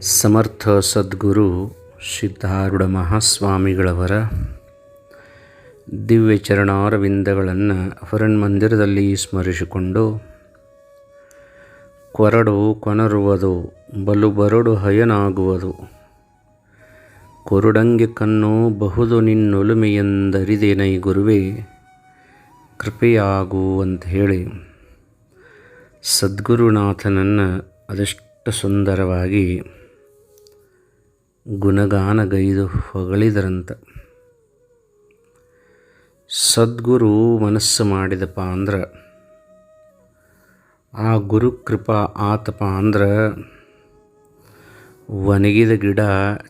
ಸಮರ್ಥ ಸದ್ಗುರು ಸಿದ್ಧಾರೂಢ ಮಹಾಸ್ವಾಮಿಗಳವರ ದಿವ್ಯ ಚರಣಾರವಿಂದಗಳನ್ನು ಹೊರನ್ಮಂದಿರದಲ್ಲಿ ಸ್ಮರಿಸಿಕೊಂಡು, ಕೊರಡು ಕೊನರುವುದು ಬಲು ಬರಡು ಹಯನಾಗುವುದು, ಕೊರುಡಂಗೆ ಕಣ್ಣು ಬಹುದು ನಿನ್ನೊಲುಮೆಯೆಂದರಿದೇನೈ ಗುರುವೇ ಕೃಪೆಯಾಗು ಅಂತ ಹೇಳಿ. ಸದ್ಗುರುನಾಥನನ್ನು ಅದೆಷ್ಟು ಸುಂದರವಾಗಿ ಗುಣಗಾನಗೈದು ಹೊಗಳಿದರಂತ. ಸದ್ಗುರು ಮನಸ್ಸು ಮಾಡಿದಪ್ಪ ಅಂದ್ರೆ, ಆ ಗುರು ಕೃಪಾ ಆತಪ್ಪ ಅಂದ್ರೆ, ಒಣಗಿದ ಗಿಡ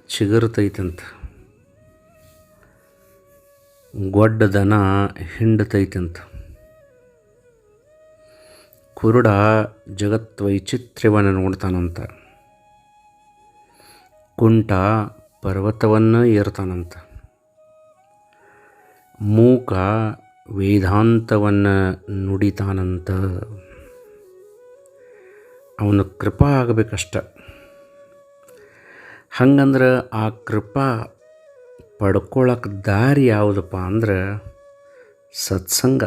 ಚಿಗುರ್ತೈತಂತ. ಗೊಡ್ಡ ದನ ಹಿಂಡತೈತಂತ. ಕುರುಡ ಜಗತ್ ವೈಚಿತ್ರ್ಯವನ್ನು ನೋಡ್ತಾನಂತ. ಕುಂಟ ಪರ್ವತವನ್ನು ಏರ್ತಾನಂತ ಮೂಕ ವೇದಾಂತವನ್ನು ನುಡಿತಾನಂತ. ಅವನು ಕೃಪಾ ಆಗಬೇಕಷ್ಟ. ಹಂಗಂದ್ರೆ ಆ ಕೃಪಾ ಪಡ್ಕೊಳಕ್ಕೆ ದಾರಿ ಯಾವುದಪ್ಪ ಅಂದ್ರೆ ಸತ್ಸಂಗ.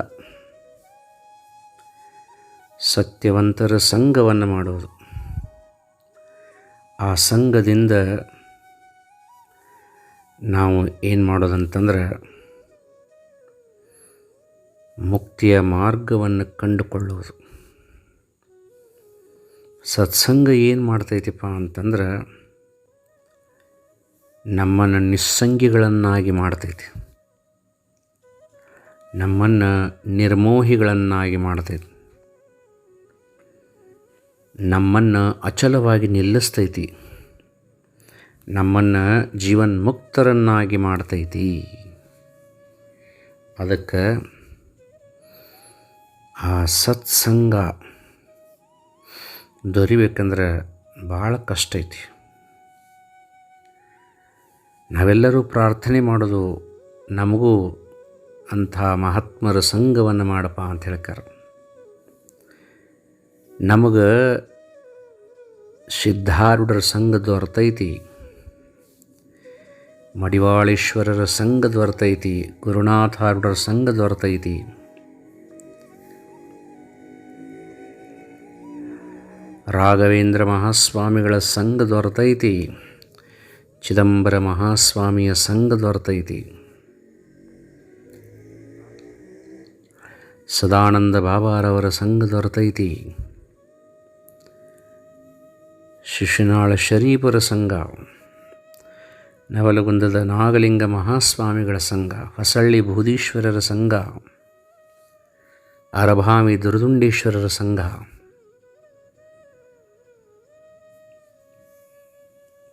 ಸತ್ಯವಂತರ ಸಂಘವನ್ನು ಮಾಡೋದು ಆ ಸಂಘದಿಂದ ನಾವು ಏನು ಮಾಡೋದಂತಂದ್ರೆ ಮುಕ್ತಿಯ ಮಾರ್ಗವನ್ನು ಕಂಡುಕೊಳ್ಳುವುದು. ಸತ್ಸಂಗ ಏನು ಮಾಡ್ತೈತಿಪ್ಪ ಅಂತಂದ್ರೆ ನಮ್ಮನ್ನು ನಿಸ್ಸಂಗಿಗಳನ್ನಾಗಿ ಮಾಡ್ತೈತಿ. ನಮ್ಮನ್ನು ನಿರ್ಮೋಹಿಗಳನ್ನಾಗಿ ಮಾಡ್ತೈತಿ. ನಮ್ಮನ್ನು ಅಚಲವಾಗಿ ನಿಲ್ಲಿಸ್ತೈತಿ. ನಮ್ಮನ್ನು ಜೀವನ್ಮುಕ್ತರನ್ನಾಗಿ ಮಾಡ್ತೈತಿ. ಅದಕ್ಕೆ ಆ ಸತ್ಸಂಗ ದೊರಿಬೇಕಂದ್ರೆ ಭಾಳ ಕಷ್ಟ ಐತಿ. ನಾವೆಲ್ಲರೂ ಪ್ರಾರ್ಥನೆ ಮಾಡೋದು ನಮಗೂ ಅಂಥ ಮಹಾತ್ಮರ ಸಂಘವನ್ನು ಮಾಡಪ್ಪ ಅಂತ ಹೇಳ್ತಾರೆ ನಮಗೆ ಸಿದ್ಧಾರೂಢರ ಸಂಘ ದೊರೆತೈತಿ ಮಡಿವಾಳೇಶ್ವರರ ಸಂಘ ದೊರೆತೈತಿ ಗುರುನಾಥಾರೂಢರ ಸಂಘ ದೊರೆತೈತಿ ರಾಘವೇಂದ್ರ ಮಹಾಸ್ವಾಮಿಗಳ ಸಂಘ ದೊರೆತೈತಿ ಚಿದಂಬರ ಮಹಾಸ್ವಾಮಿಯ ಸಂಘ ದೊರೆತೈತಿ ಸದಾನಂದ ಬಾಬಾರವರ ಸಂಘ ದೊರೆತೈತಿ ಶಿಶುನಾಳ ಶರೀಫರ ಸಂಘ, ನವಲಗುಂದದ ನಾಗಲಿಂಗ ಮಹಾಸ್ವಾಮಿಗಳ ಸಂಘ, ಹೊಸಳ್ಳಿ ಬೂದೀಶ್ವರರ ಸಂಘ, ಅರಭಾಮಿ ದುರ್ದುಂಡೇಶ್ವರರ ಸಂಘ.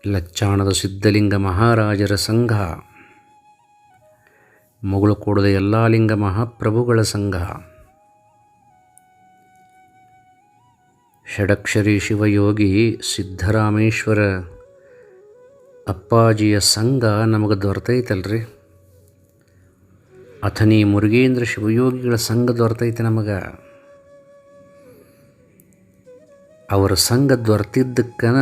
ಲಚ್ಚಾಣದ ಸಿದ್ಧಲಿಂಗ ಮಹಾರಾಜರ ಸಂಘ, ಮುಗುಳುಕೋಡದ ಎಲ್ಲಾಲಿಂಗ ಮಹಾಪ್ರಭುಗಳ ಸಂಘ. ಷಡಕ್ಷರಿ ಶಿವಯೋಗಿ ಸಿದ್ಧರಾಮೇಶ್ವರ. ಅಪ್ಪಾಜಿಯ ಸಂಘ ನಮಗೆ ದೊರೆತೈತಲ್ರಿ. ಅಥನಿ ಮುರುಗೇಂದ್ರ ಶಿವಯೋಗಿಗಳ ಸಂಘ ದೊರೆತೈತೆ ನಮಗೆ. ಅವರ ಸಂಘ ದೊರೆತಿದ್ದಕ್ಕನ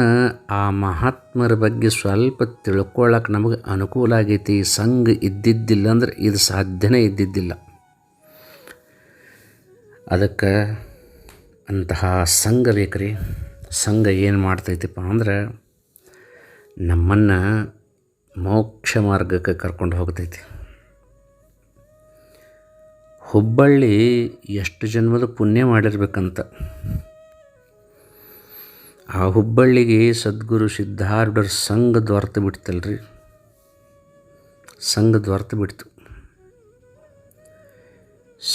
ಆ ಮಹಾತ್ಮರ ಬಗ್ಗೆ ಸ್ವಲ್ಪ ತಿಳ್ಕೊಳ್ಳೋಕೆ ನಮಗೆ ಅನುಕೂಲ ಆಗೈತಿ. ಸಂಘ ಇದ್ದಿದ್ದಿಲ್ಲ ಅಂದ್ರೆ ಇದು ಸಾಧ್ಯನೇ ಇದ್ದಿದ್ದಿಲ್ಲ. ಅದಕ್ಕೆ ಅಂತಹ ಸಂಘ ಬೇಕ್ರಿ. ಸಂಘ ಏನು ಮಾಡ್ತೈತಿಪ್ಪ ಅಂದ್ರೆ ನಮ್ಮನ್ನು ಮೋಕ್ಷ ಮಾರ್ಗಕ್ಕೆ ಕರ್ಕೊಂಡು ಹೋಗ್ತೈತಿ. ಹುಬ್ಬಳ್ಳಿ ಎಷ್ಟು ಜನ್ಮದ ಪುಣ್ಯ ಮಾಡಿರ್ಬೇಕಂತ. ಆ ಹುಬ್ಬಳ್ಳಿಗೆ ಸದ್ಗುರು ಸಿದ್ಧಾರೂಢರ ಸಂಘ ದೊರೆತು ಬಿಡ್ತಲ್ರಿ. ಸಂಘ ದ್ವಾರ್ಥ ಬಿಡ್ತು.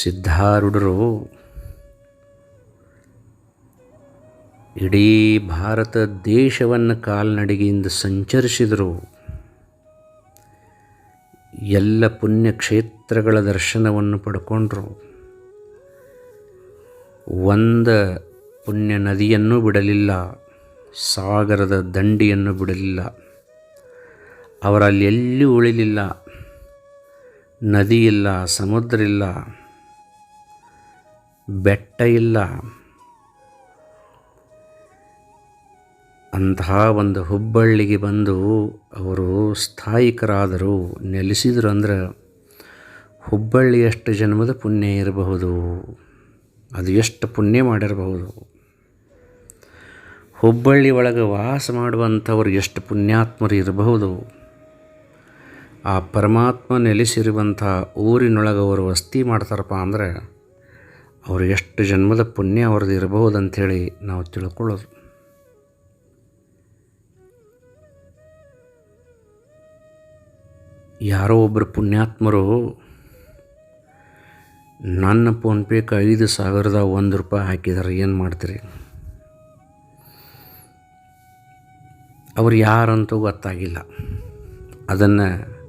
ಸಿದ್ಧಾರೂಢರು ಇಡೀ ಭಾರತ ದೇಶವನ್ನು ಕಾಲ್ನಡಿಗೆಯಿಂದ ಸಂಚರಿಸಿದರು. ಎಲ್ಲ ಪುಣ್ಯಕ್ಷೇತ್ರಗಳ ದರ್ಶನವನ್ನು ಪಡ್ಕೊಂಡ್ರು. ಒಂದ ಪುಣ್ಯ ನದಿಯನ್ನು ಬಿಡಲಿಲ್ಲ, ಸಾಗರದ ದಂಡಿಯನ್ನು ಬಿಡಲಿಲ್ಲ. ಅವರಲ್ಲಿ ಎಲ್ಲಿ ಉಳಿಲಿಲ್ಲ? ನದಿ ಇಲ್ಲ, ಸಮುದ್ರ ಇಲ್ಲ, ಬೆಟ್ಟ ಇಲ್ಲ. ಅಂತಹ ಒಂದು ಹುಬ್ಬಳ್ಳಿಗೆ ಬಂದು ಅವರು ಸ್ಥಾಯಿಕರಾದರು. ನೆಲೆಸಿದ್ರು ಅಂದ್ರೆ ಹುಬ್ಬಳ್ಳಿಯಷ್ಟು ಜನ್ಮದ ಪುಣ್ಯ ಇರಬಹುದು. ಅದು ಎಷ್ಟು ಪುಣ್ಯ ಮಾಡಿರಬಹುದು. ಹುಬ್ಬಳ್ಳಿ ಒಳಗೆ ವಾಸ ಮಾಡುವಂಥವ್ರು ಎಷ್ಟು ಪುಣ್ಯಾತ್ಮರು ಇರಬಹುದು. ಆ ಪರಮಾತ್ಮ ನೆಲೆಸಿರುವಂಥ ಊರಿನೊಳಗೆ ಅವರು ವಸ್ತಿ ಮಾಡ್ತಾರಪ್ಪ ಅಂದರೆ ಅವರು ಎಷ್ಟು ಜನ್ಮದ ಪುಣ್ಯ ಅವ್ರದ್ದು ಇರಬಹುದು ಅಂಥೇಳಿ ನಾವು ತಿಳ್ಕೊಳ್ಳೋದು. ಯಾರೋ ಒಬ್ಬರು ಪುಣ್ಯಾತ್ಮರು ನನ್ನ ಫೋನ್ಪೇಗೆ ಐದು ಸಾವಿರದ ಒಂದು ರೂಪಾಯಿ ಹಾಕಿದ್ದಾರೆ. ಏನು ಮಾಡ್ತೀರಿ? ಅವ್ರು ಯಾರಂತೂ ಗೊತ್ತಾಗಿಲ್ಲ. ಅದನ್ನು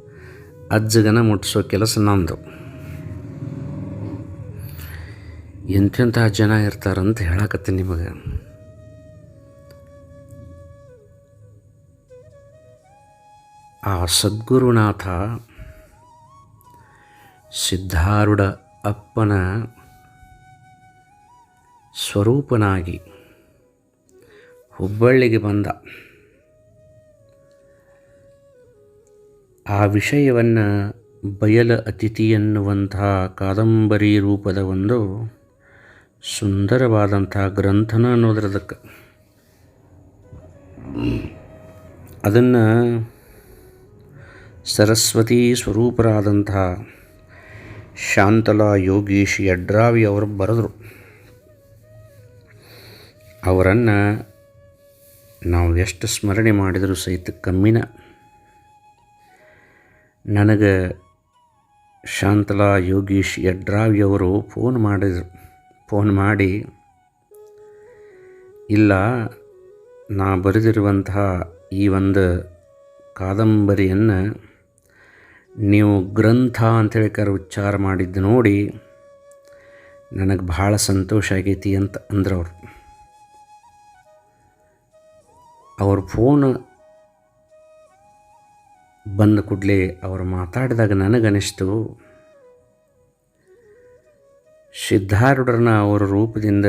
ಅಜ್ಜಗನ ಮುಟ್ಟಿಸೋ ಕೆಲಸ ನಂದು. ಎಂಥೆಂಥ ಜನ ಇರ್ತಾರಂತ ಹೇಳಕತ್ತೀನಿ ನಿಮಗೆ. ಆ ಸದ್ಗುರುನಾಥ ಸಿದ್ಧಾರುಡ ಅಪ್ಪನ ಸ್ವರೂಪನಾಗಿ ಹುಬ್ಬಳ್ಳಿಗೆ ಬಂದ. ಆ ವಿಷಯವನ್ನು ಬಯಲ ಅತಿಥಿ ಎನ್ನುವಂಥ ಕಾದಂಬರಿ ರೂಪದ ಒಂದು ಸುಂದರವಾದಂಥ ಗ್ರಂಥನ ಅನ್ನೋದ್ರದಕ್ಕೆ. ಅದನ್ನು ಸರಸ್ವತಿ ಸ್ವರೂಪರಾದಂತಹ ಶಾಂತಲಾ ಯೋಗೀಶ್ ಯಡ್ರಾವಿ ಅವರು ಬರೆದರು. ಅವರನ್ನು ನಾವು ಎಷ್ಟು ಸ್ಮರಣೆ ಮಾಡಿದರೂ ಸಹಿತ ಕಮ್ಮಿನ. ನನಗೆ ಶಾಂತಲಾ ಯೋಗೀಶ್ ಯಡ್ರಾವಿ ಅವರು ಫೋನ್ ಮಾಡಿದರು. ಫೋನ್ ಮಾಡಿ, ಇಲ್ಲ, ನಾ ಬರೆದಿರುವಂತಹ ಈ ಒಂದು ಕಾದಂಬರಿಯನ್ನು ನೀವು ಗ್ರಂಥ ಅಂಥೇಳಿ ಕರ ಉಚ್ಚಾರ ಮಾಡಿದ್ದು ನೋಡಿ ನನಗೆ ಭಾಳ ಸಂತೋಷ ಆಗೈತಿ ಅಂತ ಅಂದ್ರೆ ಅವರು ಅವ್ರ ಫೋನ್ ಬಂದ ಕೂಡಲೇ ಅವರು ಮಾತಾಡಿದಾಗ ನನಗನಿಸ್ತು, ಸಿದ್ಧಾರೂಢರನ್ನ ಅವರ ರೂಪದಿಂದ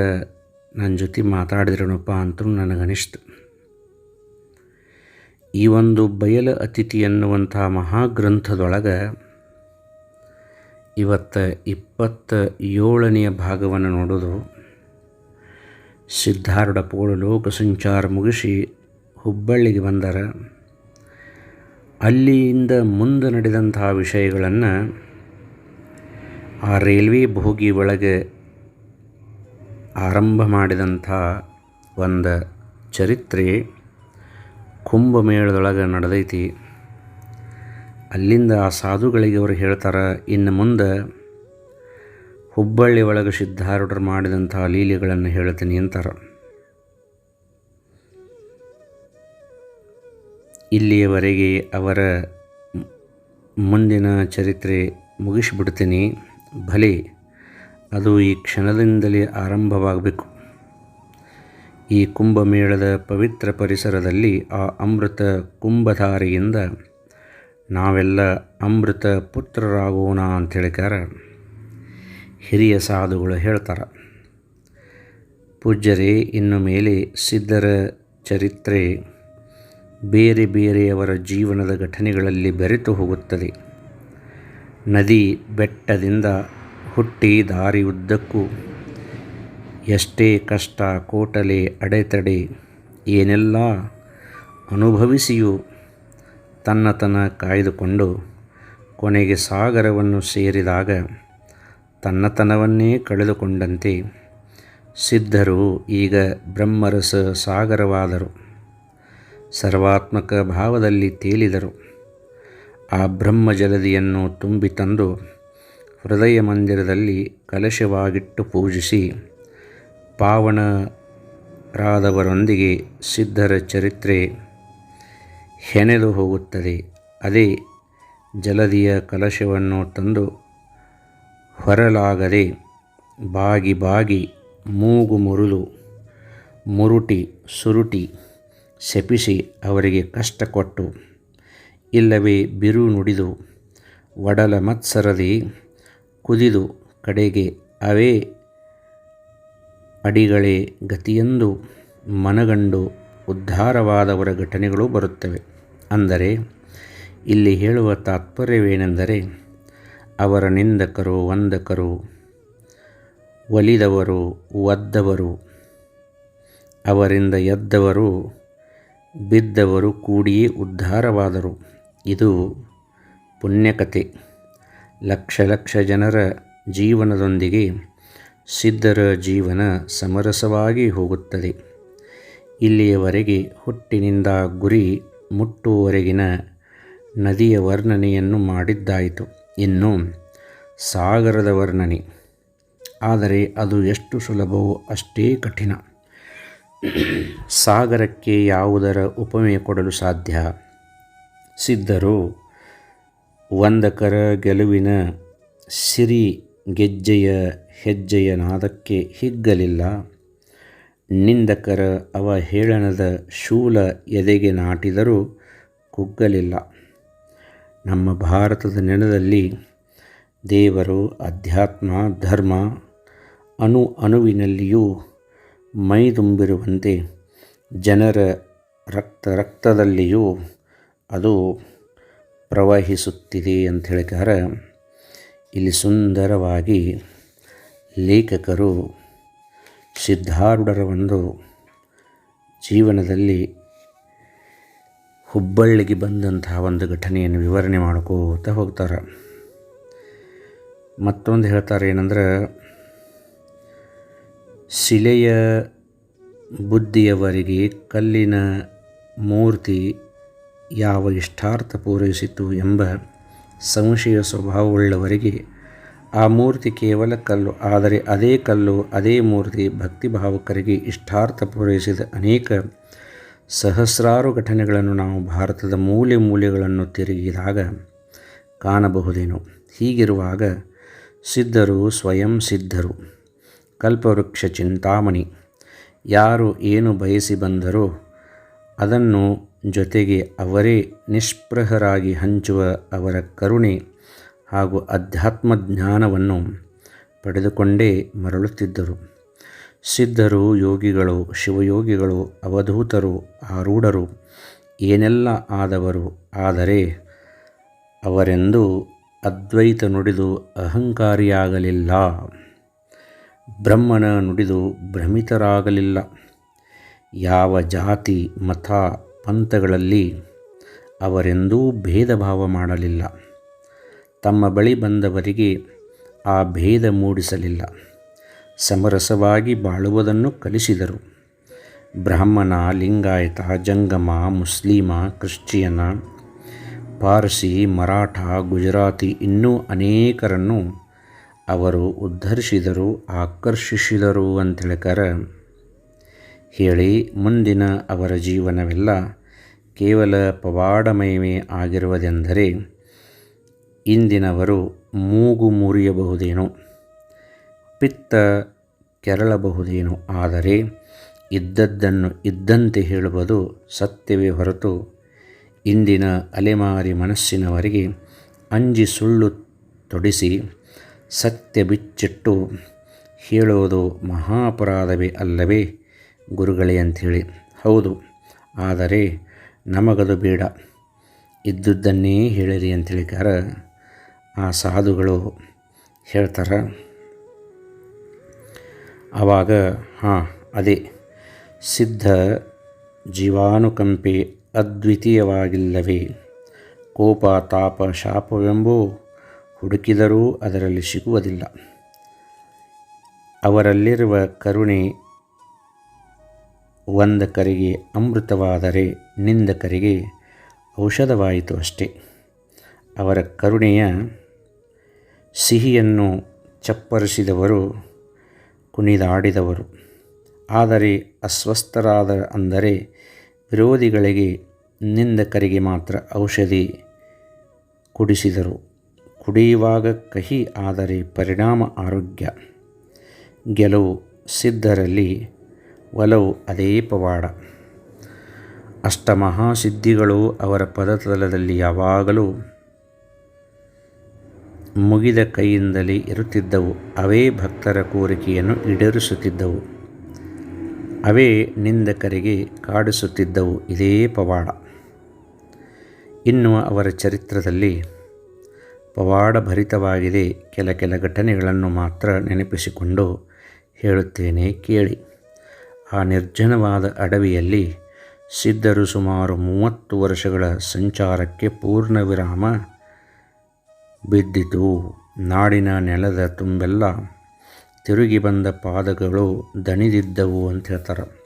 ನನ್ನ ಜೊತೆ ಮಾತಾಡಿದ್ರೇನಪ್ಪ ಅಂತಲೂ ನನಗನಿಸ್ತು. ಈ ಒಂದು ಬಯಲ ಅತಿಥಿ ಎನ್ನುವಂಥ ಮಹಾಗ್ರಂಥದೊಳಗೆ ಇವತ್ತು ಇಪ್ಪತ್ತ ಏಳನೆಯ ಭಾಗವನ್ನು ನೋಡೋದು. ಸಿದ್ಧಾರೂಢ ಪೋಳು ಲೋಕ ಸಂಚಾರ ಮುಗಿಸಿ ಹುಬ್ಬಳ್ಳಿಗೆ ಬಂದರ. ಅಲ್ಲಿಂದ ಮುಂದೆ ನಡೆದಂತಹ ವಿಷಯಗಳನ್ನು ಆ ರೈಲ್ವೆ ಭೋಗಿ ಒಳಗೆ ಆರಂಭ ಮಾಡಿದಂಥ ಒಂದು ಚರಿತ್ರೆ ಕುಂಭಮೇಳದೊಳಗೆ ನಡೆದೈತಿ. ಅಲ್ಲಿಂದ ಆ ಸಾಧುಗಳಿಗೆ ಅವರು ಹೇಳ್ತಾರೆ, ಇನ್ನು ಮುಂದೆ ಹುಬ್ಬಳ್ಳಿ ಒಳಗೆ ಸಿದ್ಧಾರೂಢರು ಮಾಡಿದಂಥ ಲೀಲೆಗಳನ್ನು ಹೇಳ್ತೀನಿ ಅಂತಾರೆ. ಇಲ್ಲಿಯವರೆಗೆ ಅವರ ಮುಂದಿನ ಚರಿತ್ರೆ ಮುಗಿಸಿಬಿಡ್ತೀನಿ. ಭಲೆ, ಅದು ಈ ಕ್ಷಣದಿಂದಲೇ ಆರಂಭವಾಗಬೇಕು. ಈ ಕುಂಭಮೇಳದ ಪವಿತ್ರ ಪರಿಸರದಲ್ಲಿ ಆ ಅಮೃತ ಕುಂಭಧಾರೆಯಿಂದ ನಾವೆಲ್ಲ ಅಮೃತ ಪುತ್ರರಾಗೋಣ ಅಂತ ಹೇಳಿಕಾರ ಹಿರಿಯ ಸಾಧುಗಳು ಹೇಳ್ತಾರೆ, ಪೂಜ್ಯರೇ, ಇನ್ನು ಮೇಲೆ ಸಿದ್ಧರ ಚರಿತ್ರೆ ಬೇರೆ ಬೇರೆಯವರ ಜೀವನದ ಘಟನೆಗಳಲ್ಲಿ ಬೆರೆತು ಹೋಗುತ್ತದೆ. ನದಿ ಬೆಟ್ಟದಿಂದ ಹುಟ್ಟಿ ದಾರಿ ಉದ್ದಕ್ಕೂ ಎಷ್ಟೇ ಕಷ್ಟ, ಕೋಟಲೆ, ಅಡೆತಡೆ ಏನೆಲ್ಲ ಅನುಭವಿಸಿಯೂ ತನ್ನತನ ಕಾಯ್ದುಕೊಂಡು ಕೊನೆಗೆ ಸಾಗರವನ್ನು ಸೇರಿದಾಗ ತನ್ನತನವನ್ನೇ ಕಳೆದುಕೊಂಡಂತೆ ಸಿದ್ಧರು ಈಗ ಬ್ರಹ್ಮರಸ ಸಾಗರವಾದರು. ಸರ್ವಾತ್ಮಕ ಭಾವದಲ್ಲಿ ತೇಲಿದರು. ಆ ಬ್ರಹ್ಮಜಲದಿಯನ್ನು ತುಂಬಿ ತಂದು ಹೃದಯ ಮಂದಿರದಲ್ಲಿ ಕಲಶವಾಗಿಟ್ಟು ಪೂಜಿಸಿ ಪಾವನರಾದವರೊಂದಿಗೆ ಸಿದ್ಧರ ಚರಿತ್ರೆ ಹೆಣೆದು ಹೋಗುತ್ತದೆ. ಅದೇ ಜಲದಿಯ ಕಲಶವನ್ನು ತಂದು ಹೊರಲಾಗದೆ ಬಾಗಿ ಬಾಗಿ ಮೂಗು ಮುರುಳು ಮುರುಟಿ ಸುರುಟಿ ಸೆಪಿಸಿ ಅವರಿಗೆ ಕಷ್ಟ ಕೊಟ್ಟು ಇಲ್ಲವೇ ಬಿರು ನುಡಿದು ಒಡಲ ಮತ್ಸರದಿ ಕುದಿದು ಕಡೆಗೆ ಅವೇ ಅಡಿಗಳೇ ಗತಿಯೆಂದು ಮನಗಂಡು ಉದ್ಧಾರವಾದವರ ಘಟನೆಗಳು ಬರುತ್ತವೆ. ಅಂದರೆ, ಇಲ್ಲಿ ಹೇಳುವ ತಾತ್ಪರ್ಯವೇನೆಂದರೆ, ಅವರ ನಿಂದಕರು, ವಂದಕರು, ಒಲಿದವರು, ಒದ್ದವರು, ಅವರಿಂದ ಎದ್ದವರು, ಬಿದ್ದವರು ಕೂಡಿಯೇ ಉದ್ಧಾರವಾದರು. ಇದು ಪುಣ್ಯಕತೆ ಲಕ್ಷ ಲಕ್ಷ ಜನರ ಜೀವನದೊಂದಿಗೆ ಸಿದ್ಧರ ಜೀವನ ಸಮರಸವಾಗಿ ಹೋಗುತ್ತದೆ. ಇಲ್ಲಿಯವರೆಗೆ ಹುಟ್ಟಿನಿಂದ ಗುರಿ ಮುಟ್ಟುವರೆಗಿನ ನದಿಯ ವರ್ಣನೆಯನ್ನು ಮಾಡಿದ್ದಾಯಿತು. ಇನ್ನು ಸಾಗರದ ವರ್ಣನೆ. ಆದರೆ ಅದು ಎಷ್ಟು ಸುಲಭವೋ ಅಷ್ಟೇ ಕಠಿಣ. ಸಾಗರಕ್ಕೆ ಯಾವುದರ ಉಪಮೆ ಕೊಡಲು ಸಾಧ್ಯ? ಸಿದ್ಧರು ವಂದಕರ ಗೆಲುವಿನ ಸಿರಿ ಗೆಜ್ಜೆಯ ಹೆಜ್ಜೆಯ ನಾದಕ್ಕೆ ಹಿಗ್ಗಲಿಲ್ಲ. ನಿಂದಕರ ಅವಹೇಳನದ ಶೂಲ ಎದೆಗೆ ನಾಟಿದರೂ ಕುಗ್ಗಲಿಲ್ಲ. ನಮ್ಮ ಭಾರತದ ನೆಲದಲ್ಲಿ ದೇವರು, ಅಧ್ಯಾತ್ಮ, ಧರ್ಮ ಅಣು ಅಣುವಿನಲ್ಲಿಯೂ ಮೈದುಂಬಿರುವಂತೆ ಜನರ ರಕ್ತ ರಕ್ತದಲ್ಲಿಯೂ ಅದು ಪ್ರವಹಿಸುತ್ತಿದೆ ಅಂತ ಹೇಳಿದಾರೆ ಇಲ್ಲಿ ಸುಂದರವಾಗಿ ಲೇಖಕರು ಸಿದ್ಧಾರೂಢರ ಒಂದು ಜೀವನದಲ್ಲಿ ಹುಬ್ಬಳ್ಳಿಗೆ ಬಂದಂತಹ ಒಂದು ಘಟನೆಯನ್ನು ವಿವರಣೆ ಮಾಡ್ಕೋತಾ ಹೋಗ್ತಾರೆ. ಮತ್ತೊಂದು ಹೇಳ್ತಾರೆ ಏನಂದ್ರೆ, ಶಿಲೆಯ ಬುದ್ಧಿಯವರಿಗೆ ಕಲ್ಲಿನ ಮೂರ್ತಿ ಯಾವ ಇಷ್ಟಾರ್ಥ ಪೂರೈಸಿತು ಎಂಬ ಸಂಶಯ ಸ್ವಭಾವವುಳ್ಳವರಿಗೆ ಆ ಮೂರ್ತಿ ಕೇವಲ ಕಲ್ಲು, ಆದರೆ ಅದೇ ಕಲ್ಲು, ಅದೇ ಮೂರ್ತಿ ಭಕ್ತಿ ಭಾವಕರಿಗೆ ಇಷ್ಟಾರ್ಥ ಪೂರೈಸಿದ ಅನೇಕ ಸಹಸ್ರಾರು ಘಟನೆಗಳನ್ನು ನಾವು ಭಾರತದ ಮೂಲೆ ಮೂಲೆಗಳನ್ನು ತಿರುಗಿದಾಗ ಕಾಣಬಹುದೇನು. ಹೀಗಿರುವಾಗ ಸಿದ್ಧರು ಸ್ವಯಂ ಸಿದ್ಧರು. ಕಲ್ಪವೃಕ್ಷ ಚಿಂತಾಮಣಿ, ಯಾರು ಏನು ಬಯಸಿ ಬಂದರೋ ಅದನ್ನು ಜೊತೆಗೆ ಅವರೇ ನಿಷ್ಪ್ರಹರಾಗಿ ಹಂಚುವ ಅವರ ಕರುಣೆ ಹಾಗೂ ಅಧ್ಯಾತ್ಮ ಜ್ಞಾನವನ್ನು ಪಡೆದುಕೊಂಡೇ ಮರಳುತ್ತಿದ್ದರು. ಸಿದ್ಧರು, ಯೋಗಿಗಳು, ಶಿವಯೋಗಿಗಳು, ಅವಧೂತರು, ಆರೂಢರು, ಏನೆಲ್ಲ ಆದವರು ಆದರೆ ಅವರೆಂದು ಅದ್ವೈತ ನುಡಿದು ಅಹಂಕಾರಿಯಾಗಲಿಲ್ಲ. ಬ್ರಹ್ಮನ ನುಡಿದು ಭ್ರಮಿತರಾಗಲಿಲ್ಲ. ಯಾವ ಜಾತಿ, ಮತ, ಪಂಥಗಳಲ್ಲಿ ಅವರೆಂದೂ ಭೇದ ಭಾವ ಮಾಡಲಿಲ್ಲ. ತಮ್ಮ ಬಳಿ ಬಂದವರಿಗೆ ಆ ಭೇದ ಮೂಡಿಸಲಿಲ್ಲ. ಸಮರಸವಾಗಿ ಬಾಳುವುದನ್ನು ಕಲಿಸಿದರು. ಬ್ರಾಹ್ಮಣ, ಲಿಂಗಾಯತ, ಜಂಗಮ, ಮುಸ್ಲಿಮ, ಕ್ರಿಶ್ಚಿಯನ, ಪಾರ್ಸಿ, ಮರಾಠ, ಗುಜರಾತಿ ಇನ್ನೂ ಅನೇಕರನ್ನು ಅವರು ಉದ್ಧರಿಸಿದರು, ಆಕರ್ಷಿಸಿದರು ಅಂತೇಳಿಕರ ಹೇಳಿ ಮುಂದಿನ ಅವರ ಜೀವನವೆಲ್ಲ ಕೇವಲ ಪವಾಡಮಯವೇ ಆಗಿರುವುದೆಂದರೆ ಇಂದಿನವರು ಮೂಗು ಮುರಿಯಬಹುದೇನೋ, ಪಿತ್ತ ಕೆರಳಬಹುದೇನೋ, ಆದರೆ ಇದ್ದದ್ದನ್ನು ಇದ್ದಂತೆ ಹೇಳುವುದು ಸತ್ಯವೇ ಹೊರತು ಇಂದಿನ ಅಲೆಮಾರಿ ಮನಸ್ಸಿನವರಿಗೆ ಅಂಜಿ ಸುಳ್ಳು ತೊಡಿಸಿ ಸತ್ಯ ಬಿಚ್ಚಿಟ್ಟು ಹೇಳುವುದು ಮಹಾಪರಾಧವೇ ಅಲ್ಲವೇ ಗುರುಗಳೇ ಅಂಥೇಳಿ. ಹೌದು, ಆದರೆ ನಮಗದು ಬೇಡ. ಇದ್ದುದನ್ನೇ ಹೇಳಿರಿ ಅಂತೇಳಿಕಾರ ಆ ಸಾಧುಗಳು ಹೇಳ್ತಾರೆ. ಆವಾಗ ಹಾಂ, ಅದೇ, ಸಿದ್ಧ ಜೀವಾನುಕಂಪೆ ಅದ್ವಿತೀಯವಾಗಿಲ್ಲವೇ? ಕೋಪ, ತಾಪ, ಶಾಪವೆಂಬೋ ಹುಡುಕಿದರೂ ಅದರಲ್ಲಿ ಸಿಗುವುದಿಲ್ಲ. ಅವರಲ್ಲಿರುವ ಕರುಣೆ ಒಂದಕರಿಗೆ ಅಮೃತವಾದರೆ ನಿಂದಕರಿಗೆ ಔಷಧವಾಯಿತು ಅಷ್ಟೇ. ಅವರ ಕರುಣೆಯ ಸಿಹಿಯನ್ನು ಚಪ್ಪರಿಸಿದವರು, ಕುಣಿದಾಡಿದವರು. ಆದರೆ ಅಸ್ವಸ್ಥರಾದ ಅಂದರೆ ವಿರೋಧಿಗಳಿಗೆ ನಿಂದಕರಿಗೆ ಮಾತ್ರ ಔಷಧಿ ಕುಡಿಸಿದರು. ಕುಡಿಯುವಾಗ ಕಹಿ, ಆದರೆ ಪರಿಣಾಮ ಆರೋಗ್ಯ. ಗೆಲುವು ಸಿದ್ಧರಲ್ಲಿ, ಒಲವು ಅದೇ ಪವಾಡ. ಅಷ್ಟಮಹಾಸಿದ್ಧಿಗಳು ಅವರ ಪದತಲದಲ್ಲಿ ಯಾವಾಗಲೂ ಮುಗಿದ ಕೈಯಿಂದಲೇ ಇರುತ್ತಿದ್ದವು. ಅವೇ ಭಕ್ತರ ಕೋರಿಕೆಯನ್ನು ಈಡೇರಿಸುತ್ತಿದ್ದವು. ಅವೇ ನಿಂದಕರಿಗೆ ಕಾಡಿಸುತ್ತಿದ್ದವು. ಇದೇ ಪವಾಡ. ಇನ್ನು ಅವರ ಚರಿತ್ರದಲ್ಲಿ ಪವಾಡ ಭರಿತವಾಗಿದೆ ಕೆಲ ಕೆಲ ಘಟನೆಗಳನ್ನು ಮಾತ್ರ ನೆನಪಿಸಿಕೊಂಡು ಹೇಳುತ್ತೇನೆ ಕೇಳಿ. ಆ ನಿರ್ಜನವಾದ ಅಡವಿಯಲ್ಲಿ ಸಿದ್ಧರು ಸುಮಾರು ಮೂವತ್ತು ವರ್ಷಗಳ ಸಂಚಾರಕ್ಕೆ ಪೂರ್ಣ ವಿರಾಮ ಬಿದ್ದಿತು. ನಾಡಿನ ನೆಲದ ತುಂಬೆಲ್ಲ ತಿರುಗಿ ಬಂದ ಪಾದಗಳು ದಣಿದಿದ್ದವು ಅಂತ ಹೇಳ್ತಾರೆ.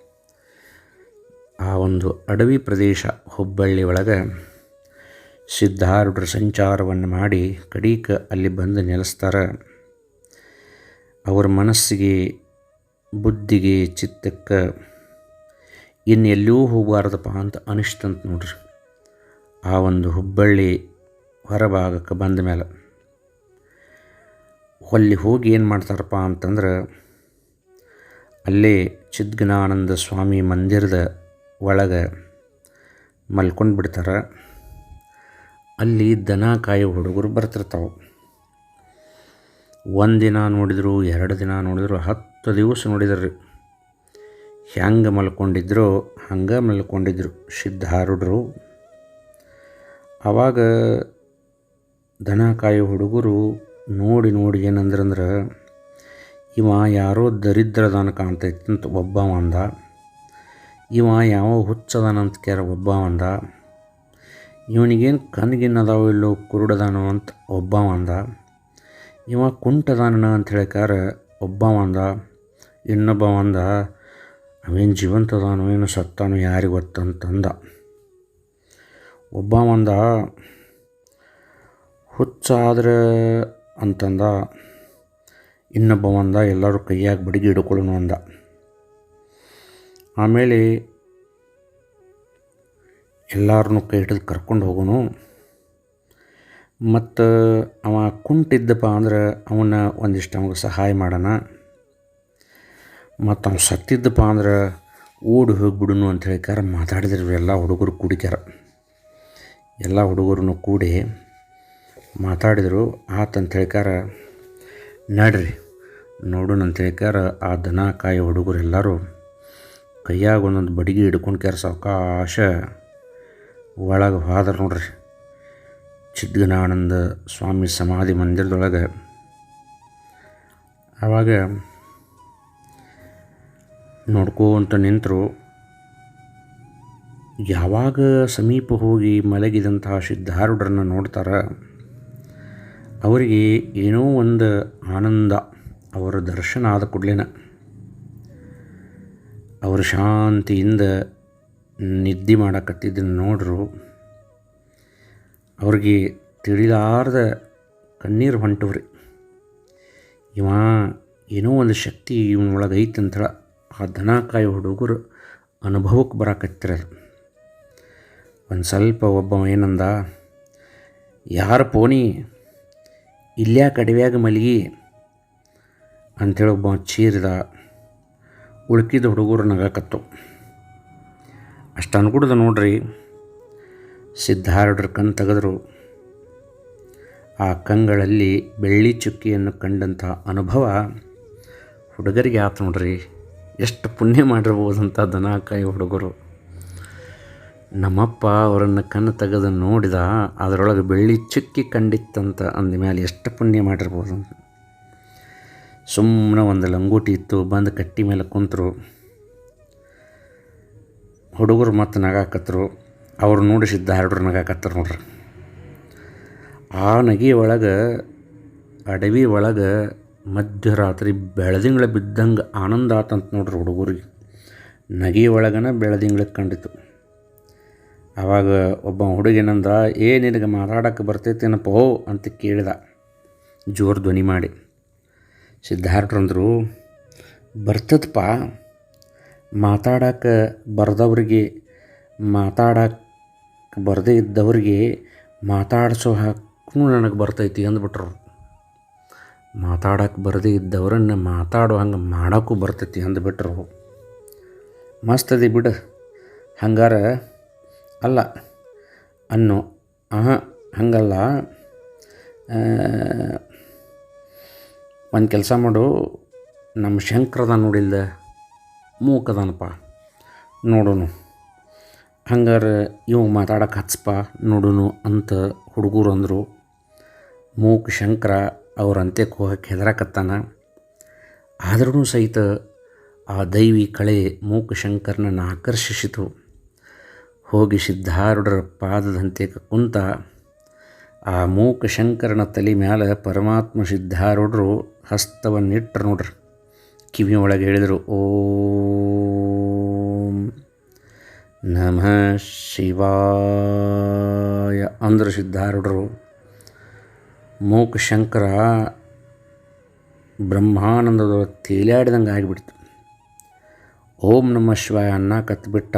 ಆ ಒಂದು ಅಡವಿ ಪ್ರದೇಶ ಹುಬ್ಬಳ್ಳಿ ಒಳಗೆ ಸಿದ್ಧಾರೂಢರ ಸಂಚಾರವನ್ನು ಮಾಡಿ ಕಡೀಕ ಅಲ್ಲಿ ಬಂದು ನೆಲೆಸ್ತಾರೆ. ಅವರ ಮನಸ್ಸಿಗೆ, ಬುದ್ಧಿಗೆ, ಚಿತ್ತಕ್ಕೆ ಇನ್ನೆಲ್ಲೂ ಹೋಗಬಾರ್ದಪ್ಪ ಅಂತ ಅನಿಸ್ತಂತ ನೋಡ್ರಿ. ಆ ಒಂದು ಹುಬ್ಬಳ್ಳಿ ಹೊರಭಾಗಕ್ಕೆ ಬಂದ ಮೇಲೆ ಅಲ್ಲಿ ಹೋಗಿ ಏನು ಮಾಡ್ತಾರಪ್ಪ ಅಂತಂದ್ರೆ, ಅಲ್ಲೇ ಚಿದ್ಗನಾನಂದ ಸ್ವಾಮಿ ಮಂದಿರದ ಒಳಗೆ ಮಲ್ಕೊಂಡು ಬಿಡ್ತಾರೆ. ಅಲ್ಲಿ ದನ ಕಾಯೋ ಹುಡುಗರು ಬರ್ತಿರ್ತಾವೆ. ಒಂದು ದಿನ ನೋಡಿದ್ರು, ಎರಡು ದಿನ ನೋಡಿದ್ರು, ಹತ್ತು ದಿವಸ ನೋಡಿದ್ರಿ. ಹೆಂಗೆ ಮಲ್ಕೊಂಡಿದ್ರು, ಹಂಗೆ ಮಲ್ಕೊಂಡಿದ್ರು, ಸಿದ್ಧಾರೂಢರು. ಆವಾಗ ದನ ಕಾಯೋ ಹುಡುಗರು ನೋಡಿ ನೋಡಿ ಏನಂದ್ರಂದ್ರೆ ಇವ ಯಾರೋ ದರಿದ್ರದಾನ ಕಾಣ್ತೈತಿ ಅಂತ ಒಬ್ಬ ಅಂದ. ಇವ ಯಾವ ಹುಚ್ಚದಾನಂತ ಕೇರ ಒಬ್ಬ ಅಂದ. ಇವನಿಗೇನು ಕಣ್ಗಿನ್ ಅದಾವ ಇಲ್ಲೋ ಕುರುಡದಾನೋ ಅಂತ ಒಬ್ಬ ಅಂದ. ಇವ ಕುಂಟದಾನ ಅಂತ ಹೇಳಿಕಾರ ಒಬ್ಬ ಅಂದ. ಇನ್ನೊಬ್ಬ ಅಂದ, ಅವೇನು ಜೀವಂತದಾನೋ ಏನು ಸತ್ತಾನೋ ಯಾರಿಗೆ ಗೊತ್ತಂತಂದ ಒಬ್ಬ ಅಂದ ಹುಚ್ಚಾದ್ರೆ ಅಂತಂದ, ಇನ್ನೊಬ್ಬ ಒಂದ ಎಲ್ಲರೂ ಕೈಯಾಗಿ ಬಡಿಗೆ ಹಿಡ್ಕೊಳ್ಳೋನು ಅಂದ. ಆಮೇಲೆ ಎಲ್ಲರನ್ನೂ ಕೈ ಹಿಡಿದು ಕರ್ಕೊಂಡು ಹೋಗೋನು. ಮತ್ತು ಅವ ಕುಂಟಿದ್ದಪ್ಪ ಅಂದ್ರೆ ಅವನ ಒಂದಿಷ್ಟು ಅವಾಗ ಸಹಾಯ ಮಾಡೋಣ. ಮತ್ತು ಅವ್ನು ಸತ್ತಿದ್ದಪ್ಪ ಅಂದ್ರೆ ಓಡಿ ಹೋಗಿಬಿಡುನು ಅಂತ ಹೇಳ್ಕಾರ ಮಾತಾಡಿದ್ರು ಎಲ್ಲ ಹುಡುಗರು ಕೂಡಿಕಾರ ಎಲ್ಲ ಹುಡುಗರು ಕೂಡಿ ಮಾತಾಡಿದರು ಆತಂತ ಹೇಳ್ಕಾರ ನಡ್ರಿ, ನೋಡೋಣ ಅಂತ ಹೇಳ್ಕಾರ ಆ ದನ, ಕಾಯಿ ಹುಡುಗರೆಲ್ಲರೂ ಕೈಯಾಗ ಒಂದೊಂದು ಬಡಿಗೆ ಹಿಡ್ಕೊಂಡು ಕ್ಯಾರ ಸಾವಕಾಶ ಒಳಗೆ ಹೋದ್ರೆ ನೋಡ್ರಿ. ಚಿದ್ಗನಾನಂದ ಸ್ವಾಮಿ ಸಮಾಧಿ ಮಂದಿರದೊಳಗೆ ಆವಾಗ ನೋಡ್ಕೋಂತ ನಿಂತರು, ಯಾವಾಗ ಸಮೀಪ ಹೋಗಿ ಮಲಗಿದಂತಹ ಸಿದ್ಧಾರೂಢರನ್ನು ನೋಡ್ತಾರೆ? ಅವರಿಗೆ ಏನೋ ಒಂದು ಆನಂದ, ಅವರ ದರ್ಶನ ಆದ ಕೂಡಲೇನ. ಅವರು ಶಾಂತಿಯಿಂದ ನಿದ್ದೆ ಮಾಡಕತ್ತಿದ್ದನ್ನು ನೋಡ್ರು. ಅವ್ರಿಗೆ ತಿಳಿಲಾರ್ದ ಕಣ್ಣೀರು ಹೊಂಟವ್ರಿ. ಇವ ಏನೋ ಒಂದು ಶಕ್ತಿ ಇವನೊಳಗೆ ಅಂತ ಆ ದನ ಕಾಯೋ ಹುಡುಗರು ಅನುಭವಕ್ಕೆ ಬರಾಕತ್ತಿರ ಒಂದು ಸ್ವಲ್ಪ ಒಬ್ಬ ಏನಂದ, ಯಾರ ಪೋನಿ? ಇಲ್ಯಾ ಕಡಿವ್ಯಾಗ ಮಲಗಿ? ಅಂಥೇಳಿ ಒಬ್ಬ ಚೀರಿದ ಉಳ್ಕಿದ ಹುಡುಗರು ನಗಾಕತ್ತು. ಅಷ್ಟು ಅನ್ಕೂಡ್ದ ನೋಡ್ರಿ ಸಿದ್ಧಾರೂಢರ ಕಣ್ ತೆಗೆದ್ರು. ಆ ಕಂಗಳಲ್ಲಿ ಬೆಳ್ಳಿ ಚುಕ್ಕಿಯನ್ನು ಕಂಡಂಥ ಅನುಭವ ಹುಡುಗರಿಗೆ ಆತು ನೋಡ್ರಿ. ಎಷ್ಟು ಪುಣ್ಯ ಮಾಡಿರ್ಬೋದಂಥ ದನ, ಕಾಯಿ ಹುಡುಗರು. ನಮ್ಮಪ್ಪ ಅವರನ್ನು ಕಣ್ಣು ತೆಗೆದು ನೋಡಿದ, ಅದರೊಳಗೆ ಬೆಳ್ಳಿ ಚುಕ್ಕಿ ಕಂಡಿತ್ತಂತ ಅಂದ ಮೇಲೆ ಎಷ್ಟು ಪುಣ್ಯ ಮಾಡಿರ್ಬೋದು. ಸುಮ್ಮನೆ ಒಂದು ಲಂಗೋಟಿ ಇತ್ತು, ಬಂದು ಕಟ್ಟಿ ಮೇಲೆ ಕುಂತರು. ಹುಡುಗರು ಮತ್ತು ನಗಾಕತ್ರು ಅವ್ರು ನೋಡಿ ಹರಡ್ರು ನಗಾಕತ್ತರು ನೋಡ್ರಿ. ಆ ನಗಿ ಒಳಗೆ, ಅಡವಿ ಒಳಗೆ ಮಧ್ಯರಾತ್ರಿ ಬೆಳದಿಂಗಳ ಬಿದ್ದಂಗೆ ಆನಂದ ಆತಂತ ನೋಡ್ರಿ ಹುಡುಗರಿಗೆ. ನಗಿ ಒಳಗನ ಬೆಳದಿಂಗ್ಳಕ್ಕೆ ಕಂಡಿತು ಆವಾಗ ಒಬ್ಬ ಹುಡುಗನಂದ ಏ, ನಿನಗೆ ಮಾತಾಡೋಕ್ಕೆ ಬರ್ತೈತೇನಪ್ಪ? ಹೋ ಅಂತ ಕೇಳಿದ. ಜೋರು ಧ್ವನಿ ಮಾಡಿ. ಸಿದ್ಧಾರ್ಥರಂದರು, ಬರ್ತದಪ್ಪ. ಮಾತಾಡಕ್ಕೆ ಬರ್ದವ್ರಿಗೆ, ಮಾತಾಡಕ್ಕೆ ಬರದೇ ಇದ್ದವ್ರಿಗೆ ಮಾತಾಡಿಸೋ ಹಕ್ಕು ನನಗೆ ಬರ್ತೈತಿ ಅಂದ್ಬಿಟ್ರು. ಮಾತಾಡಕ್ಕೆ ಬರದೇ ಇದ್ದವ್ರನ್ನ ಮಾತಾಡೋ ಹಂಗೆ ಮಾಡೋಕ್ಕೂ ಬರ್ತೈತಿ ಅಂದ್ಬಿಟ್ರು. ಮಸ್ತದಿ ಬಿಡು. ಹಂಗಾರ ಅಲ್ಲ, ಅನ್ನೋ ಆಹ ಹಂಗಲ್ಲ. ಒಂದು ಕೆಲಸ ಮಾಡು. ನಮ್ಮ ಶಂಕರದ ನೋಡಿಲ್ದ, ಮೂಕದಾನಪ್ಪ. ನೋಡೋನು. ಹಂಗಾರೆ ಇವ್ ಮಾತಾಡಕ್ಕೆ ಹಚ್ಚಪ್ಪ ನೋಡೋನು ಅಂತ ಹುಡುಗರು ಅಂದರು. ಮೂಕ ಶಂಕರ ಅವ್ರ ಅಂತ್ಯಕ್ಕೆ ಹೋಗಕ್ಕೆ ಹೆದರಕತ್ತಾನ. ಆದ್ರೂ ಸಹಿತ ಆ ದೈವಿ ಕಳೆ ಮೂಕ ಶಂಕರನನ್ನು ಆಕರ್ಷಿಸಿತು. ಹೋಗಿ ಸಿದ್ಧಾರೂಢರ ಪಾದದಂತೆ ಕುಂತ ಆ ಮೂಕ ಶಂಕರನ ತಲೆ ಮ್ಯಾಲೆ ಪರಮಾತ್ಮ ಸಿದ್ಧಾರೂಢರು ಹಸ್ತವನ್ನಿಟ್ಟರು ನೋಡ್ರಿ. ಕಿವಿ ಹೇಳಿದರು, ಓಂ ನಮಃ ಶಿವಾಯ ಅಂದ್ರ ಸಿದ್ಧಾರೂಢರು. ಮೂಕ ಶಂಕರ ಬ್ರಹ್ಮಾನಂದದ ತೇಲಾಡಿದಂಗೆ ಆಗಿಬಿಡ್ತು. ಓಂ ನಮ ಶಿವಾಯ ಅನ್ನ ಕತ್ಬಿಟ್ಟ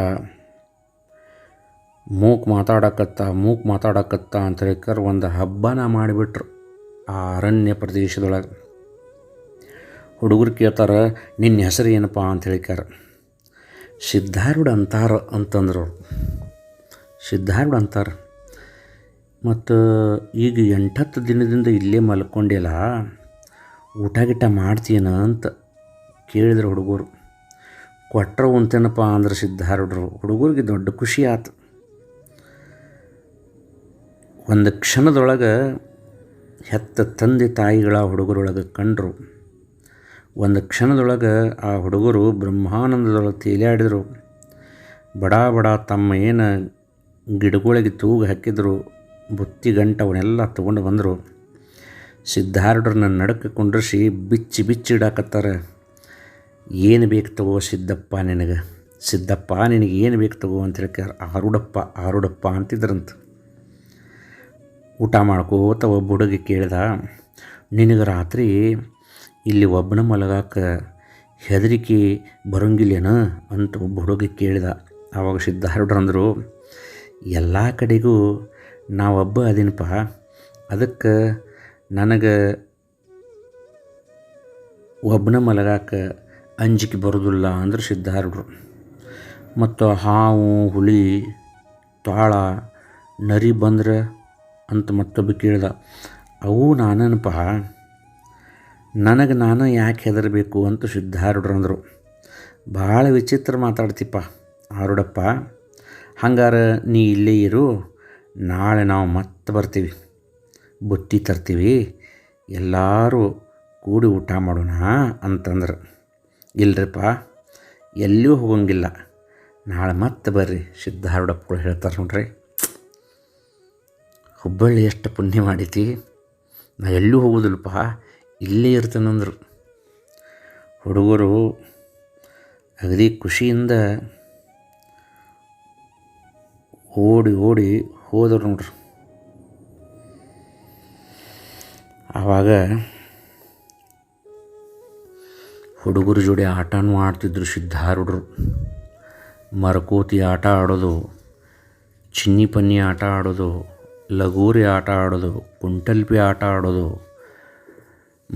ಮೂಕ್ ಮಾತಾಡಕತ್ತ ಮೂಕ್ ಮಾತಾಡಕತ್ತ ಅಂತ ಹೇಳ್ಕರ್ ಒಂದು ಹಬ್ಬನ ಮಾಡಿಬಿಟ್ರು ಆ ಅರಣ್ಯ ಪ್ರದೇಶದೊಳಗೆ. ಹುಡುಗರು ಕೇಳ್ತಾರೆ ನಿನ್ನ ಹೆಸರು ಏನಪ್ಪ? ಅಂತ ಹೇಳಿಕಾರ ಸಿದ್ಧಾರೂಢ ಅಂತಾರ ಅಂತಂದ್ರು ಅವ್ರು. ಸಿದ್ಧಾರೂಢ ಅಂತಾರೆ? ಮತ್ತು ಈಗ ಎಂಟತ್ತು ದಿನದಿಂದ ಇಲ್ಲೇ ಮಲ್ಕೊಂಡಿಲ್ಲ, ಊಟ ಗಿಟ ಮಾಡ್ತೀನ ಅಂತ ಕೇಳಿದ್ರು ಹುಡುಗರು. ಕೊಟ್ಟರು ಅಂತೇನಪ್ಪ ಅಂದ್ರೆ ಸಿದ್ಧಾರೂಢರು. ಹುಡುಗರಿಗೆ ದೊಡ್ಡ ಖುಷಿ ಆತು. ಒಂದು ಕ್ಷಣದೊಳಗೆ ಹೆತ್ತ ತಂದೆ ತಾಯಿಗಳ ಹುಡುಗರೊಳಗೆ ಕಂಡರು. ಒಂದು ಕ್ಷಣದೊಳಗೆ ಆ ಹುಡುಗರು ಬ್ರಹ್ಮಾನಂದದೊಳಗೆ ತೇಲಾಡಿದರು. ಬಡ ಬಡ ತಮ್ಮ ಏನು ಗಿಡಗಳಿಗೆ ತೂಗು ಹಾಕಿದರು, ಬುತ್ತಿ ಗಂಟು ಅವನ್ನೆಲ್ಲ ತೊಗೊಂಡು ಬಂದರು. ಸಿದ್ಧಾರೂಢರನ್ನ ನಡಕ್ಕೆ ಕುಂಡ್ರಿಸಿ ಬಿಚ್ಚಿ ಬಿಚ್ಚಿ ಇಡಾಕತ್ತಾರ. ಏನು ಬೇಕು ತಗೋ ಸಿದ್ದಪ್ಪ ನಿನಗೆ? ಸಿದ್ದಪ್ಪ ನಿನಗೆ ಏನು ಬೇಕು ತಗೋ ಅಂತ ಹೇಳ್ಕಾರ ಆರುಡಪ್ಪ ಆರುಡಪ್ಪ ಅಂತಿದ್ರಂತ. ಊಟ ಮಾಡ್ಕೋತ ಒಬ್ಬ ಹುಡುಗಿ ಕೇಳ್ದ, ನಿನಗೆ ರಾತ್ರಿ ಇಲ್ಲಿ ಒಬ್ಬನ ಮಲಗಾಕ ಹೆದರಿಕೆ ಬರೋಂಗಿಲ್ಲೇನ? ಅಂತ ಒಬ್ಬ ಹುಡುಗಿ ಕೇಳ್ದ. ಆವಾಗ ಸಿದ್ಧಾರೂಢರು ಅಂದರು, ಎಲ್ಲ ಕಡೆಗೂ ನಾವೊಬ್ಬ ಅದೀನಪ್ಪ. ಅದಕ್ಕೆ ನನಗೆ ಒಬ್ಬನ ಮಲಗಕ್ಕೆ ಅಂಜಿಕೆ ಬರೋದಿಲ್ಲ ಅಂದ್ರೆ ಸಿದ್ಧಾರೂಢರು. ಮತ್ತು ಹಾವು ಹುಲಿ ತಾಳ ನರಿ ಬಂದ್ರೆ ಅಂತ ಮತ್ತೊಬ್ಬ ಕೇಳ್ದ, ಅವು ನಾನನಪ್ಪ? ನನಗೆ ನಾನು ಯಾಕೆ ಹೆದರಬೇಕು? ಅಂತ ಸಿದ್ಧಾರೂಢರು ಅಂದರು. ಭಾಳ ವಿಚಿತ್ರ ಮಾತಾಡ್ತಿಪ್ಪ ಆರುಡಪ್ಪ. ಹಂಗಾರೆ ನೀ ಇಲ್ಲೇ ಇರು, ನಾಳೆ ನಾವು ಮತ್ತೆ ಬರ್ತೀವಿ. ಬುತ್ತಿ ತರ್ತೀವಿ, ಎಲ್ಲರೂ ಕೂಡಿ ಊಟ ಮಾಡೋಣ ಅಂತಂದ್ರೆ. ಇಲ್ರಿಪ್ಪ, ಎಲ್ಲಿಯೂ ಹೋಗಂಗಿಲ್ಲ. ನಾಳೆ ಮತ್ತೆ ಬರ್ರಿ ಸಿದ್ಧಾರೂಢಪ್ಪಗಳು ಹೇಳ್ತಾರೆ ನೋಡ್ರಿ. ಹುಬ್ಬಳ್ಳಿ ಎಷ್ಟು ಪುಣ್ಯ ಮಾಡೈತಿ ನಾ ಎಲ್ಲೂ ಹೋಗೋದಿಲ್ಲಪ್ಪ. ಇಲ್ಲೇ ಇರ್ತೇನಂದ್ರು ಹುಡುಗರು ಅಗದಿ ಖುಷಿಯಿಂದ ಓಡಿ ಓಡಿ ಹೋದರು ನೋಡ್ರಿ. ಆವಾಗ ಹುಡುಗರ ಜೋಡಿ ಆಟನೂ ಆಡ್ತಿದ್ರು ಸಿದ್ಧಾರುಡ್ರು ಮರಕೋತಿ ಆಟ ಆಡೋದು, ಚಿನ್ನಿ ಪನ್ನಿ ಆಟ ಆಡೋದು ಲಗೋರಿ ಆಟ ಆಡೋದು, ಕುಂಟಲ್ಪಿ ಆಟ ಆಡೋದು,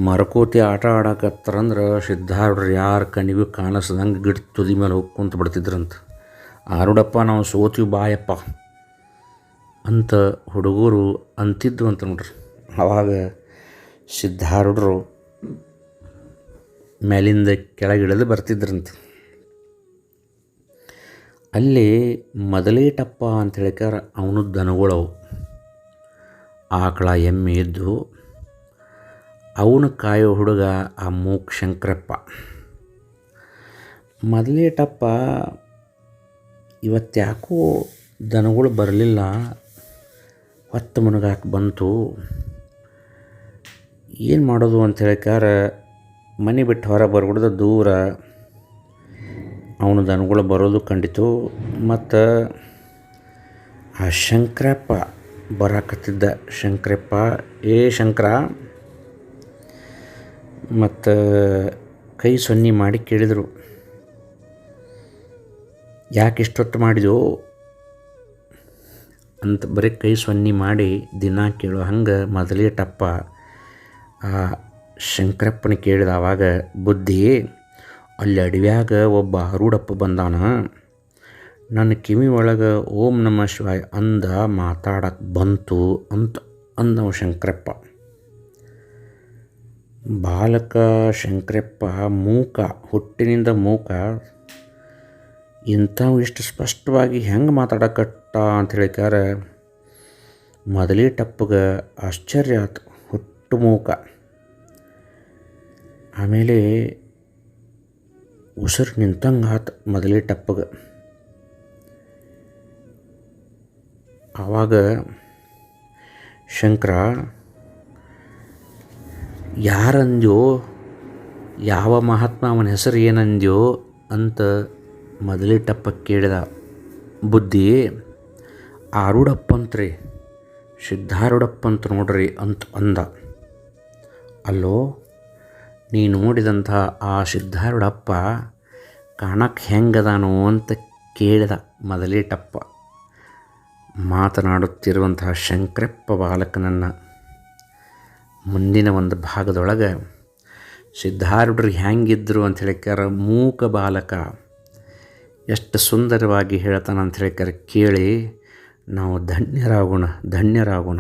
ಮರಕೋತಿ ಆಟ ಆಡಕತ್ತರಂದ್ರೆ ಸಿದ್ಧಾರೂಢರು ಯಾರ ಕಣಿಗೂ ಕಾಣಿಸ್ದಂಗೆ ಗಿಡ ತುದಿ ಮೇಲೆ ಹೋಗಿ ಕುಂತು ಬಿಡ್ತಿದ್ರಂತ. ಆರುಡಪ್ಪ, ನಾವು ಸೋತೀವಿ ಬಾಯಪ್ಪ ಅಂತ ಹುಡುಗರು ಅಂತಿದ್ದು ಅಂತ ನೋಡ್ರಿ. ಆವಾಗ ಸಿದ್ಧಾರೂಢರು ಮೇಲಿಂದ ಕೆಳಗಿಳಿದು ಬರ್ತಿದ್ರಂತ. ಅಲ್ಲಿ ಮೊದಲೇಟಪ್ಪ ಅಂತ ಹೇಳಿಕಾರ ಅವನು ದನಗಳವು. ಆಕಳ ಎಮ್ಮೆ ಇದ್ದು ಅವನು ಕಾಯೋ ಹುಡುಗ ಆ ಮೂಕ್ ಶಂಕರಪ್ಪ. ಮೊದಲೇಟಪ್ಪ ಇವತ್ತ್ಯಾಕೋ ದನಗಳು ಬರಲಿಲ್ಲ, ಹೊತ್ತು ಮುನಗಾಕೆ ಬಂತು. ಏನು ಮಾಡೋದು? ಅಂತ ಹೇಳಿಕಾರ ಮನೆ ಬಿಟ್ಟು ಹೊರ ಬರ್ಬಿಡ್ದ ದೂರ. ಅವನು ದನಗಳು ಬರೋದು ಕಂಡಿತು. ಮತ್ತು ಆ ಶಂಕರಪ್ಪ ಬರಾಕತ್ತಿದ್ದ ಶಂಕರಪ್ಪ, ಏ ಶಂಕರ, ಮತ್ತು ಕೈ ಸೊನ್ನಿ ಮಾಡಿ ಕೇಳಿದರು. ಯಾಕೆ ಇಷ್ಟೊತ್ತು ಮಾಡಿದೋ ಅಂತ ಬರೀ ಕೈ ಸೊನ್ನಿ ಮಾಡಿ ದಿನ ಕೇಳೋ ಹಂಗೆ ಮೊದಲೇ ಟಪ್ಪ. ಆ ಶಂಕರಪ್ಪನ ಕೇಳಿದ ಆವಾಗ, ಬುದ್ಧಿ, ಅಲ್ಲಿ ಅಡವ್ಯಾಗ ಒಬ್ಬ ಹರೂಡಪ್ಪ ಬಂದಾನ. ನನ್ನ ಕಿವಿ ಒಳಗೆ ಓಂ ನಮ ಶಿವಾಯ ಅಂದ ಮಾತಾಡಕ್ಕೆ ಬಂತು ಅಂತ ಅಂದವ ಶಂಕರಪ್ಪ. ಬಾಲಕ ಶಂಕರಪ್ಪ ಮೂಕ, ಹುಟ್ಟಿನಿಂದ ಮೂಕ, ಇಂಥವು ಇಷ್ಟು ಸ್ಪಷ್ಟವಾಗಿ ಹೆಂಗೆ ಮಾತಾಡಕಟ್ಟ ಅಂತ ಹೇಳಿಕಾರ ಮೊದಲೇ ಟಪ್ಪಗೆ ಆಶ್ಚರ್ಯ ಆಯ್ತು ಹುಟ್ಟು ಮೂಕ. ಆಮೇಲೆ ಉಸಿರು ನಿಂತಂಗೆ ಆತು ಮೊದಲೇ ಟಪ್ಪಗೆ. ಆವಾಗ ಶಂಕರ, ಯಾರಂದ್ಯೋ, ಯಾವ ಮಹಾತ್ಮ ಅವನ ಹೆಸರು ಏನಂದ್ಯೋ ಅಂತ ಮೊದಲೇ ಟಪ್ಪ ಕೇಳಿದ ಬುದ್ಧಿ ಆರುಡಪ್ಪಂತ್ರಿ ಸಿದ್ಧಾರೂಢಪ್ಪಂತ ನೋಡ್ರಿ ಅಂತ ಅಂದ. ಅಲ್ಲೋ, ನೀ ನೋಡಿದಂಥ ಆ ಸಿದ್ಧಾರೂಢಪ್ಪ ಕಾಣಕ್ಕೆ ಹೆಂಗದಾನೋ ಅಂತ ಕೇಳಿದ ಮೊದಲೇ ಟಪ್ಪ ಮಾತನಾಡುತ್ತಿರುವಂತಹ ಶಂಕ್ರಪ್ಪ ಬಾಲಕನನ್ನು ಮುಂದಿನ ಒಂದು ಭಾಗದೊಳಗೆ ಸಿದ್ಧಾರೂಢರು ಹೆಂಗಿದ್ರು ಅಂತ ಹೇಳಿಕಾರ ಮೂಕ ಬಾಲಕ ಎಷ್ಟು ಸುಂದರವಾಗಿ ಹೇಳ್ತಾನೆ ಅಂತ ಕೇಳಿ ನಾವು ಧನ್ಯರಾಗೋಣ ಧನ್ಯರಾಗೋಣ.